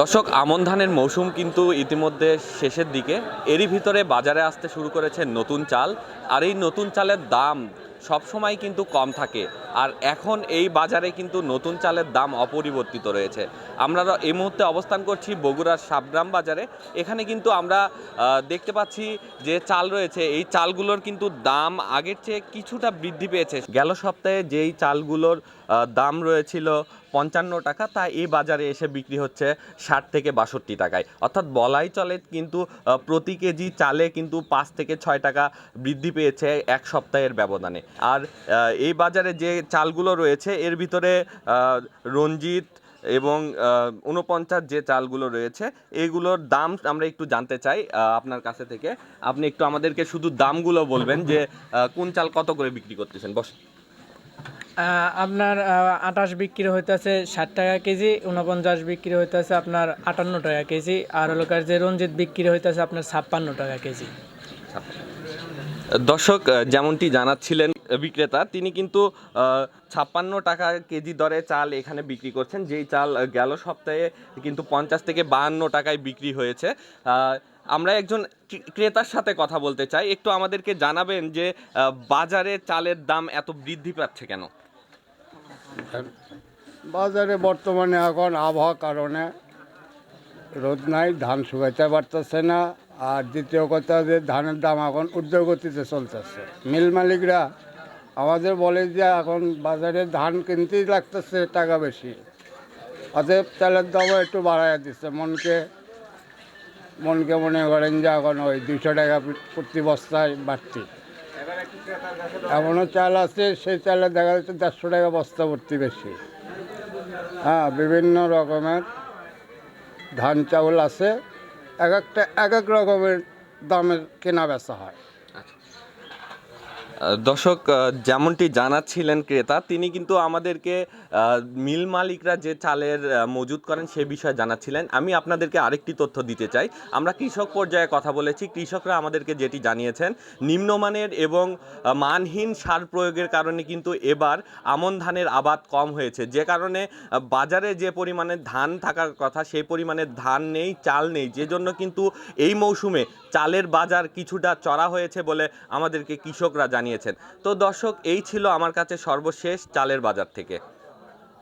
দর্শক, আমন ধানের মৌসুম কিন্তু ইতিমধ্যে শেষের দিকে। এরই ভিতরে বাজারে আসতে শুরু করেছে নতুন চাল। আর এই নতুন চালের দাম সবসময় কিন্তু কম থাকে। আর এখন এই বাজারে কিন্তু নতুন চালের দাম অপরিবর্তিত রয়েছে। আমরা এই মুহূর্তে অবস্থান করছি বগুড়ার সাবগ্রাম বাজারে। এখানে কিন্তু আমরা দেখতে পাচ্ছি যে চাল রয়েছে। এই চালগুলোর কিন্তু দাম আগের চেয়ে কিছুটা বৃদ্ধি পেয়েছে। গেল সপ্তাহে যেই চালগুলোর দাম রয়েছিল পঞ্চান্ন টাকা, তা এই বাজারে এসে বিক্রি হচ্ছে ষাট থেকে বাষট্টি টাকায়। অর্থাৎ বলাই চলে কিন্তু প্রতি কেজি চালে কিন্তু পাঁচ থেকে ছয় টাকা বৃদ্ধি পেয়েছে এক সপ্তাহের ব্যবধানে। আর এই বাজারে যে চালগুলো রয়েছে এর ভিতরে রঞ্জিত এবং উনপঞ্চাশ যে চালগুলো রয়েছে এইগুলোর দাম আমরা একটু জানতে চাই আপনার কাছে থেকে। আপনি একটু আমাদেরকে শুধু দামগুলো বলবেন যে কোন চাল কত করে বিক্রি করতেছেন? বস আপনার আটাশ বিক্রি হইতেছে ষাট টাকা কেজি উনপঞ্চাশ বিক্রি হইতেছে আপনার আটান্ন টাকা কেজি আর হলোকার যে রঞ্জিত বিক্রি হইতেছে আপনার ছাপ্পান্ন টাকা কেজি। দর্শক যেমনটি জানাচ্ছিলেন বিক্রেতা। তিনি কিন্তু ছাপ্পান্ন টাকা কেজি দরে চাল এখানে বিক্রি করছেন। যেই চাল গেল সপ্তাহে কিন্তু পঞ্চাশ থেকে বাহান্ন টাকায় বিক্রি হয়েছে। আমরা একজন ক্রেতার সাথে কথা বলতে চাই। একটু আমাদেরকে জানাবেন যে বাজারে চালের দাম এত বৃদ্ধি পাচ্ছে কেন? বাজারে বর্তমানে এখন আবহাওয়ার কারণে রোদ নাই, ধান শুকাইতে পারতেছে না। আর দ্বিতীয় কথা যে, ধানের দাম এখন ঊর্ধ্বগতিতে চলতেছে। মিল মালিকরা আমাদের বলে যে এখন বাজারে ধান কিনতেই লাগতেছে টাকা বেশি। অতএব তেলের দামও একটু বাড়াইয়া দিচ্ছে। মনকে মনকে মনে করেন যে এখন ওই দুশো টাকা প্রতি বস্তায় বাড়তি। এমনও চাল আছে, সেই চালে দেখা যাচ্ছে দেড়শো টাকা বস্তা ভর্তি বেশি। হ্যাঁ বিভিন্ন রকমের ধান চাউল আছে। এক একটা, এক এক রকমের দামের কেনা বেচা হয়। দর্শক যেমনটি জানাচ্ছিলেন ক্রেতা, তিনি কিন্তু আমাদেরকে মিল মালিকরা যে চালের মজুত করেন সে বিষয়ে জানাচ্ছিলেন। আমি আপনাদেরকে আরেকটি তথ্য দিতে চাই। আমরা কৃষক পর্যায়ে কথা বলেছি। কৃষকরা আমাদেরকে যেটি জানিয়েছেন, নিম্নমানের এবং মানহীন সার প্রয়োগের কারণে কিন্তু এবার আমন ধানের আবাদ কম হয়েছে। যে কারণে বাজারে যে পরিমাণে ধান থাকার কথা, সেই পরিমাণে ধান নেই, চাল নেই। যে জন্য কিন্তু এই মৌসুমে চালের বাজার কিছুটা চড়া হয়েছে বলে আমাদেরকে কৃষকরা জানিয়েছেন তো দর্শক এই ছিল আমার কাছে সর্বশেষ চালের বাজার থেকে।